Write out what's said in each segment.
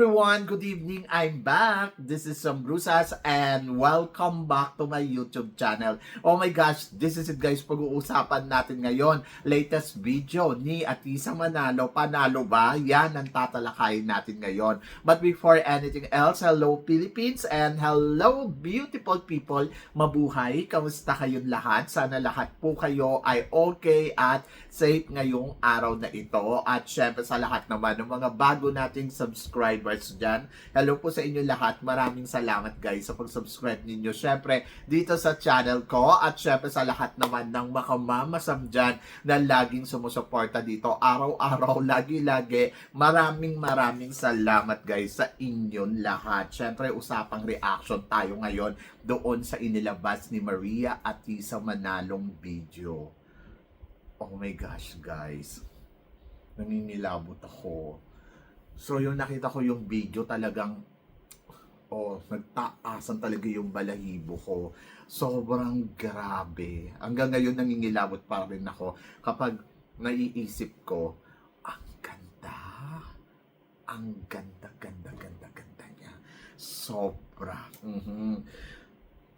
Everyone! Good evening! I'm back! This is Sam Brusas and welcome back to my YouTube channel. Oh my gosh, this is it guys, pag-uusapan natin ngayon. Latest video ni Atisa Manalo. Panalo ba? Yan ang tatalakayin natin ngayon. But before anything else, hello Philippines and hello beautiful people. Mabuhay! Kamusta kayong lahat? Sana lahat po kayo ay okay at safe ngayong araw na ito. At syempre sa lahat naman ng mga bago nating subscribers dyan. Hello po sa inyo lahat. Maraming salamat guys sa pag-subscribe ninyo. Syempre dito sa channel ko at syempre sa lahat naman ng makamamasam dyan na laging sumusuporta dito araw-araw, lagi-lagi. Maraming maraming salamat guys sa inyong lahat. Syempre usapang reaction tayo ngayon doon sa inilabas ni Maria Atisa Manalong video. Oh my gosh guys. Nanginilabot ako. So yung nakita ko yung video talagang oh, nagtaasan talaga yung balahibo ko. Sobrang grabe. Hanggang ngayon nangingilabot pa rin ako kapag naiisip ko, ang ganda. Ang ganda, ganda, ganda, ganda niya. Sobra. Mhm.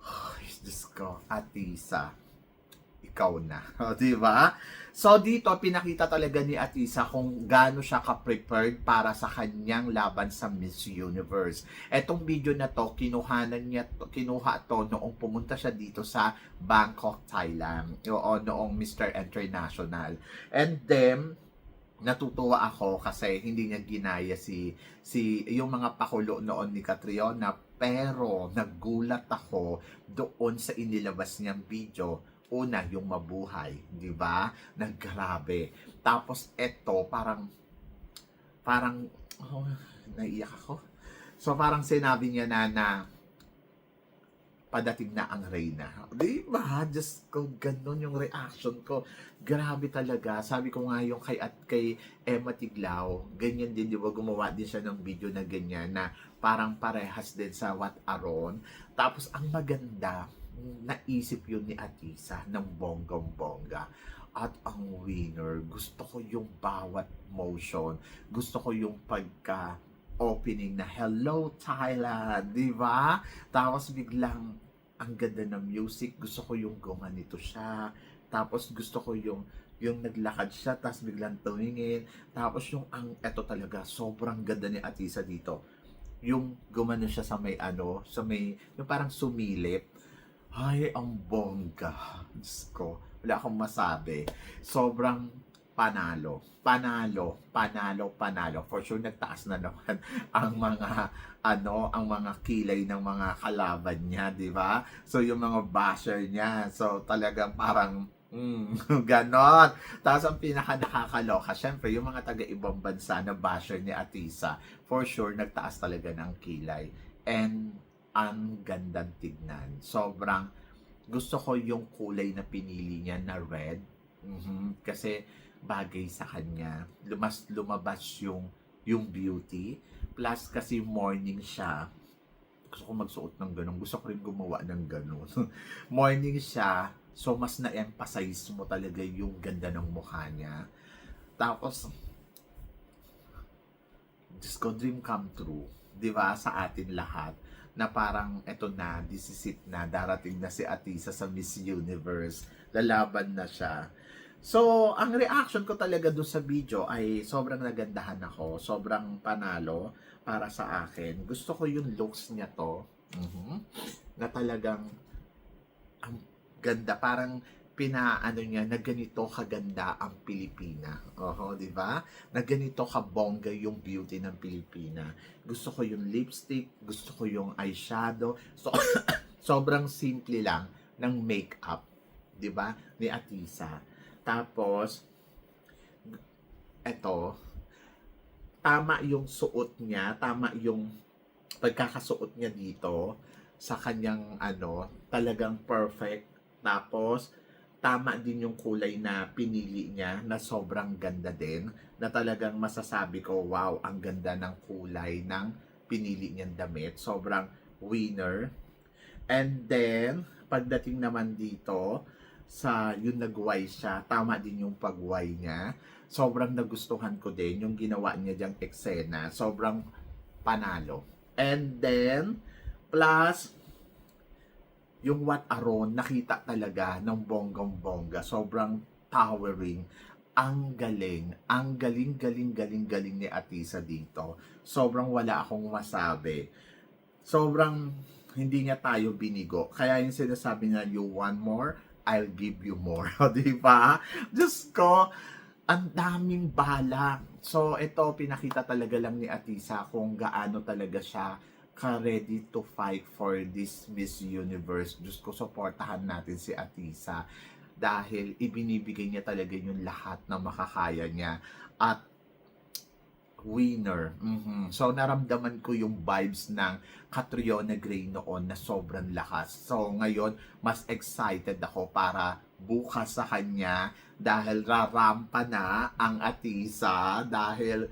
Ay, Diyos ko. Atisa ikaw na. O, di ba? So, dito, pinakita talaga ni Atisa kung gaano siya ka-prepared para sa kanyang laban sa Miss Universe. Etong video na to, kinuhanan niya, kinuha to noong pumunta siya dito sa Bangkok, Thailand. O, noong Mr. International. And then, natutuwa ako kasi hindi niya ginaya si si yung mga pakulo noon ni Catriona pero nagulat ako doon sa inilabas niyang video una yung mabuhay, di ba? Naggrabe. Tapos eto parang parang oh, naiyak ako. So parang sinabi niya na na padating na ang Reyna. Di ba? Just ko ganun yung reaction ko. Grabe talaga. Sabi ko nga yung kay at kay Emma Tiglao, ganyan din, di ba? Gumawa din siya ng video na ganyan na parang parehas din sa What Aron. Tapos ang maganda, naisip yun ni Atisa ng bonggang-bongga. At ang winner, gusto ko yung bawat motion. Gusto ko yung pagka opening na Hello Thailand, di ba? Tapos biglang ang ganda ng music, gusto ko yung gumanito siya. Tapos gusto ko yung yung naglakad siya, tapos biglang tumingin. Tapos yung ang eto talaga, sobrang ganda ni Atisa dito. Yung gumano siya sa may ano, sa may, yung parang sumilip. Ay, ang bongga. Diyos ko, wala akong masabi. Sobrang panalo. Panalo, panalo, panalo. For sure, nagtaas na naman ang mga, ano, ang mga kilay ng mga kalaban niya, di ba? So, yung mga basher niya. So, talagang parang, mm, ganon. Tapos, ang pinaka nakakaloka, syempre, yung mga taga-ibang bansa na basher ni Atisa, for sure, nagtaas talaga ng kilay. And, ang gandang tignan. Sobrang, gusto ko yung kulay na pinili niya na red. Mhm. Kasi, bagay sa kanya. Lumas lumabas yung yung beauty. Plus kasi morning siya. Gusto ko magsuot ng ganun. Gusto ko rin gumawa ng ganun. morning siya. So mas na-emphasize mo talaga yung ganda ng mukha niya. Tapos just go dream come true. 'Di ba sa atin lahat na parang eto na, this is it na, darating na si Atisa sa Miss Universe. Lalaban na siya. So, ang reaction ko talaga doon sa video ay sobrang nagandahan ako, sobrang panalo para sa akin. Gusto ko yung looks niya to, mhm, na talagang ang ganda, parang pinaano niya na ganito kaganda ang Pilipina. Oho, di ba? Na ganito kabongga yung beauty ng Pilipina. Gusto ko yung lipstick, gusto ko yung eyeshadow. So, sobrang simple lang ng makeup, di ba? Ni Atisa. Tapos, eto, tama yung suot niya, tama yung pagkakasuot niya dito sa kanyang ano, talagang perfect. Tapos, tama din yung kulay na pinili niya na sobrang ganda din. Na talagang masasabi ko, wow, ang ganda ng kulay ng pinili niyang damit. Sobrang winner. And then, pagdating naman dito, sa yung nagway siya, tama din yung pagway niya. Sobrang nagustuhan ko din yung ginawa niya diyang eksena. Sobrang panalo. And then, plus, yung what aron, nakita talaga ng bonggang-bongga. Sobrang towering. Ang galing. Ang galing, galing, galing, galing ni Atisa dito. Sobrang wala akong masabi. Sobrang hindi niya tayo binigo. Kaya yung sinasabi niya, you want more, I'll give you more. Di ba? Diyos ko, ang daming bala. So, ito, pinakita talaga lang ni Atisa kung gaano talaga siya ka-ready to fight for this Miss Universe. Diyos ko, supportahan natin si Atisa dahil ibinibigay niya talaga yung lahat na makakaya niya. At winner. Mhm. So, naramdaman ko yung vibes ng Catriona Gray noon na sobrang lakas. So, ngayon, mas excited ako para bukas sa kanya dahil rarampa na ang Atisa dahil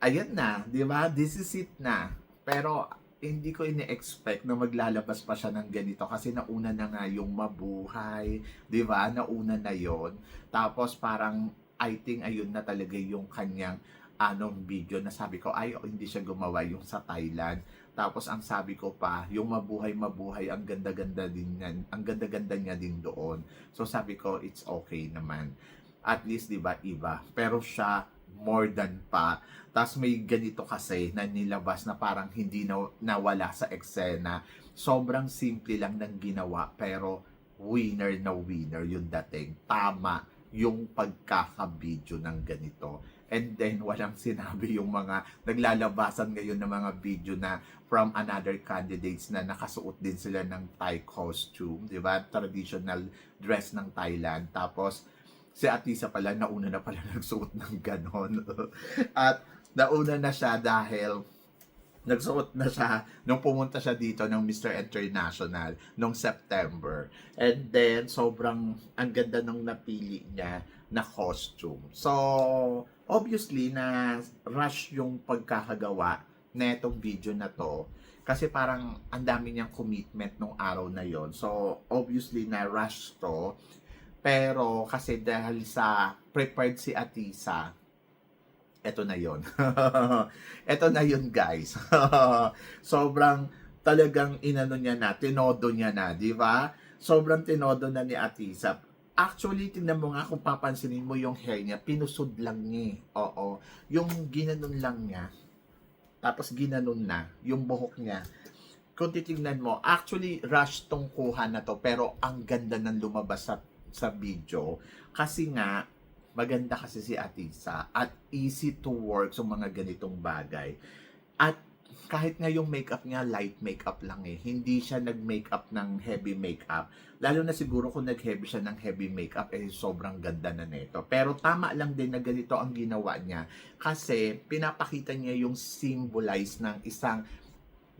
ayan na, di ba? This is it na. Pero hindi ko ini-expect na maglalabas pa siya ng ganito kasi nauna na nga yung mabuhay, di ba? Nauna na yon Tapos parang I think ayun na talaga yung kanyang anong video na sabi ko ay hindi siya gumawa yung sa Thailand. Tapos ang sabi ko pa, yung mabuhay mabuhay ang ganda-ganda din yan, ang ganda-ganda niya din doon. So sabi ko it's okay naman. At least 'di ba iba. Pero siya more than pa. Tapos may ganito kasi na nilabas na parang hindi na, nawala sa eksena. Sobrang simple lang ng ginawa pero winner na winner yung dating. Tama yung pagkakabidyo ng ganito. And then, walang sinabi yung mga naglalabasan ngayon ng mga video na from another candidates na nakasuot din sila ng Thai costume, di ba? Traditional dress ng Thailand. Tapos, si Atisa pala, nauna na pala nagsuot ng ganon. At nauna na siya dahil nagsuot na siya nung pumunta siya dito ng Mr. International nung September. And then, sobrang ang ganda nung napili niya na costume. So, obviously na rush yung pagkakagawa na itong video na to kasi parang ang dami niyang commitment nung araw na yon So, obviously na rush to pero kasi dahil sa prepared si Atisa, eto na yon eto na yun guys. Sobrang talagang inano niya na, tinodo niya na, di ba? Sobrang tinodo na ni Atisa. Actually, tingnan mo nga kung papansinin mo yung hair niya, pinusod lang niya. eh. Oo. Yung ginanon lang niya, tapos ginanon na, yung buhok niya. Kung titignan mo, actually, rush tong kuha na to, pero ang ganda ng lumabas sa, sa video. Kasi nga, maganda kasi si Atisa at easy to work sa mga ganitong bagay. At kahit nga yung makeup niya, light makeup lang eh. Hindi siya nag-makeup ng heavy makeup. Lalo na siguro kung nag-heavy siya ng heavy makeup, eh sobrang ganda na nito. Pero tama lang din na ganito ang ginawa niya. Kasi pinapakita niya yung symbolize ng isang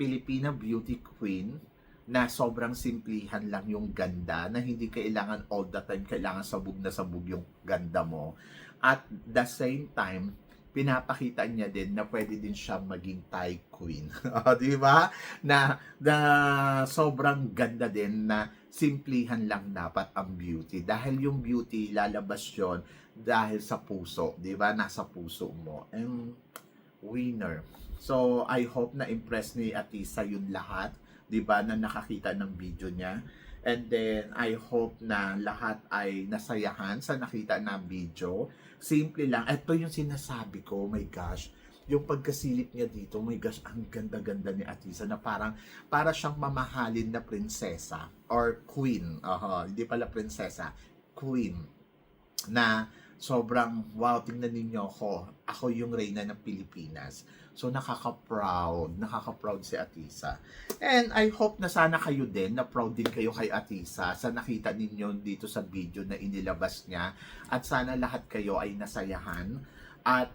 Filipina beauty queen na sobrang simplihan lang yung ganda na hindi kailangan all the time kailangan sabog na sabog yung ganda mo at the same time pinapakita niya din na pwede din siya maging Thai queen. Di ba? Na, na sobrang ganda din na simplihan lang dapat ang beauty. Dahil yung beauty, lalabas yon dahil sa puso. Di ba? Nasa puso mo. And winner. So, I hope na impress ni Atisa yun lahat. Di ba? Na nakakita ng video niya. And then, I hope na lahat ay nasayahan sa nakita na video. Simple lang. Ito yung sinasabi ko, oh my gosh. Yung pagkasilip niya dito, oh my gosh, ang ganda-ganda ni Atisa na parang para siyang mamahalin na prinsesa or queen. Aha, hindi pala prinsesa, queen. Na sobrang, wow, tingnan ninyo ako. Ako yung reyna ng Pilipinas. So, nakaka-proud. Nakaka-proud si Atisa. And I hope na sana kayo din, na proud din kayo kay Atisa sa nakita ninyo dito sa video na inilabas niya. At sana lahat kayo ay nasayahan. At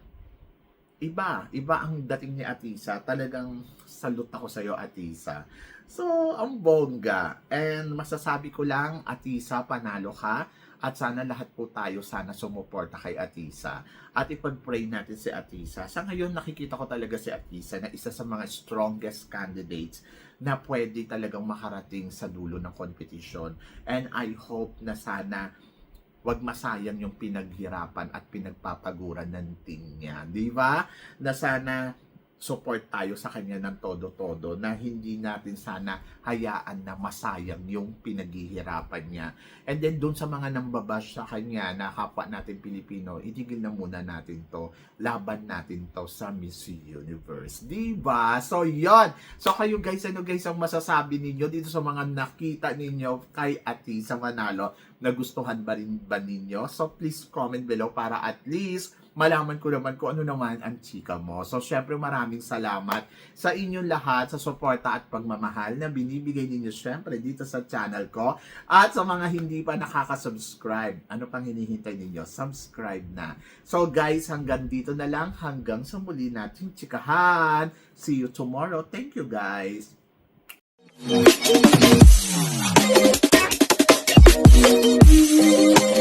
iba, iba ang dating ni Atisa. Talagang salute ako sa iyo, Atisa. So, ang bongga. And masasabi ko lang, Atisa, panalo ka. At sana lahat po tayo sana sumuporta kay Atisa. At ipag-pray natin si Atisa. Sa ngayon, nakikita ko talaga si Atisa na isa sa mga strongest candidates na pwede talagang makarating sa dulo ng competition. And I hope na sana wag masayang yung pinaghirapan at pinagpapaguran ng team niya. Di ba? Na sana support tayo sa kanya ng todo-todo na hindi natin sana hayaan na masayang yung pinaghihirapan niya. And then doon sa mga nambabash sa kanya na kapwa natin Pilipino, itigil na muna natin to. Laban natin to sa Miss Universe. Diba? So yon So kayo guys, ano guys ang masasabi ninyo dito sa mga nakita ninyo kay Ati sa Manalo? Nagustuhan ba rin ba ninyo? So please comment below para at least malaman ko naman kung ano naman ang chika mo. So, syempre maraming salamat sa inyong lahat sa suporta at pagmamahal na binibigay ninyo syempre dito sa channel ko at sa mga hindi pa nakakasubscribe. Ano pang hinihintay ninyo? Subscribe na. So, guys, hanggang dito na lang. Hanggang sa muli natin chikahan. See you tomorrow. Thank you, guys. Thank you.